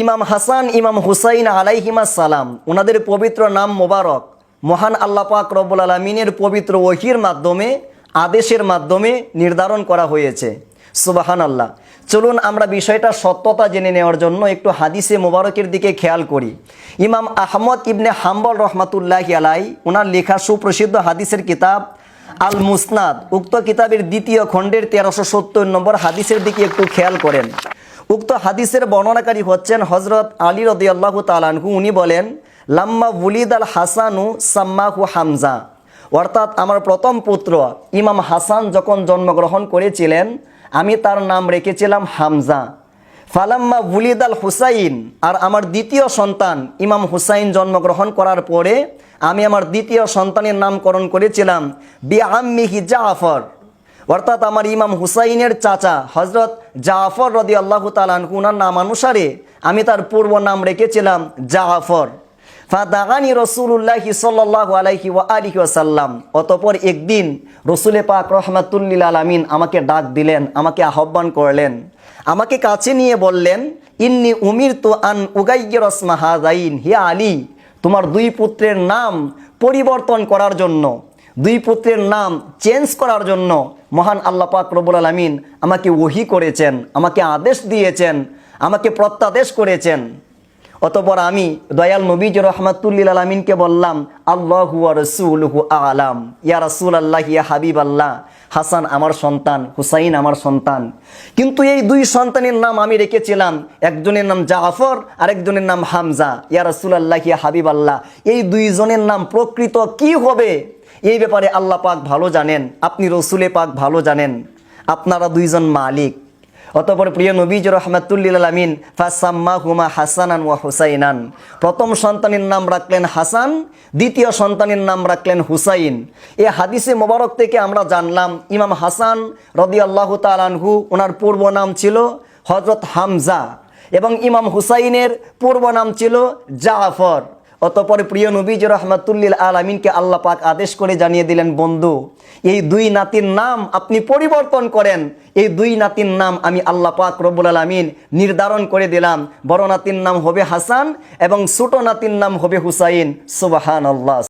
ইমাম হাসান, ইমাম হুসাইন আলাইহিমা সালাম ওনাদের পবিত্র নাম মোবারক। মহান আল্লাহ পাক রব্বুল আলমিনের পবিত্র ওহির মাধ্যমে, আদেশের মাধ্যমে নির্ধারণ করা হয়েছে। সুবাহান আল্লাহ চলুন আমরা বিষয়টা সত্যতা জেনে নেওয়ার জন্য একটু হাদিসে মোবারকের দিকে খেয়াল করি। ইমাম আহমদ ইবনে হাম্বল রহমাতুল্লাহ আলাই ওনার লেখা সুপ্রসিদ্ধ হাদিসের কিতাব আল মুসনাদ উক্ত কিতাবের দ্বিতীয় খণ্ডের তেরোশো সত্তর নম্বর হাদিসের দিকে একটু খেয়াল করেন। উক্ত হাদিসের বর্ণনাকারী হচ্ছেন হজরত আলী রদি আল্লাহ তালানহু উনি বলেন, লাম্মা বুলিদ আল হাসানু সাম্মাহু হামজা। অর্থাৎ আমার প্রথম পুত্র ইমাম হাসান যখন জন্মগ্রহণ করেছিলেন, আমি তার নাম রেখেছিলাম হামজা। ফালাম্মা বুলিদ আল হুসাইন আর আমার দ্বিতীয় সন্তান ইমাম হুসাইন জন্মগ্রহণ করার পরে আমি আমার দ্বিতীয় সন্তানের নামকরণ করেছিলাম বি আম্মিহি জাফর। অর্থাৎ আমার ইমাম হুসাইনের চাচা হজরত জাফর রদি আল্লাহ তালানহুনার নাম অনুসারে আমি তার পূর্ব নাম রেখেছিলাম জাফর। ফাদাগানি রসুল্লাহ সাল্লাহ আলাইহি ওয়া আলিহি ওয়াসাল্লাম। অতপর একদিন রসুলে পাক রহমাতুল্লিল আলামিন আমাকে ডাক দিলেন, আমাকে আহ্বান করলেন। আমাকে কাছে নিয়ে বললেন, ইন্নি উমির তো আন উগাইয় রসমা হাজাইন হে আলী, তোমার দুই পুত্রের নাম পরিবর্তন করার জন্য, দুই পুত্রের নাম চেঞ্জ করার জন্য মহান আল্লাহ পাক রবুল আলমিন আমাকে ওহি করেছেন আমাকে আদেশ দিয়েছেন আমাকে প্রত্যাদেশ করেছেন। অতপর আমি দয়াল নবীজ রহমাতুল্লিল আলমিনকে বললাম, আল্লাহু রসুল হু আলাম। ইয়া রসুল আল্লাহ ইয়া হাবিব আল্লাহ হাসান আমার সন্তান, হুসাইন আমার সন্তান। কিন্তু এই দুই সন্তানের নাম আমি রেখেছিলাম। একজনের নাম জাফর, আরেকজনের নাম হামজা। ইয়া রসুল আল্লাহ ইয়া হাবিব আল্লাহ এই দুইজনের নাম প্রকৃত কি হবে? এই ব্যাপারে আল্লাহ পাক ভালো জানেন। আপনি রসুলে পাক ভালো জানেন। আপনারা দুইজন মালিক। অতপর প্রিয় নবীজ রহমাতুল্লিল আলমিন ফাসাম্মা হুমা হাসানান ওয়া হুসাইনান। প্রথম সন্তানের নাম রাখলেন হাসান, দ্বিতীয় সন্তানের নাম রাখলেন হুসাইন। এ হাদিসে মোবারক থেকে আমরা জানলাম, ইমাম হাসান রদি আল্লাহ তালানহু ওনার পূর্ব নাম ছিল হজরত হামজা এবং ইমাম হুসাইনের পূর্ব নাম ছিল জাফর। অতপর প্রিয় নবীজ রহমাতুল্লিল আলমিনকে আল্লাহ পাক আদেশ করে জানিয়ে দিলেন, বন্ধু, এই দুই নাতির নাম আপনি পরিবর্তন করেন। এই দুই নাতির নাম আমি আল্লাহ পাক রব্বুল আলমিন নির্ধারণ করে দিলাম। বড় নাতির নাম হবে হাসান এবং ছোট নাতির নাম হবে হুসাইন। সুবাহান আল্লাহ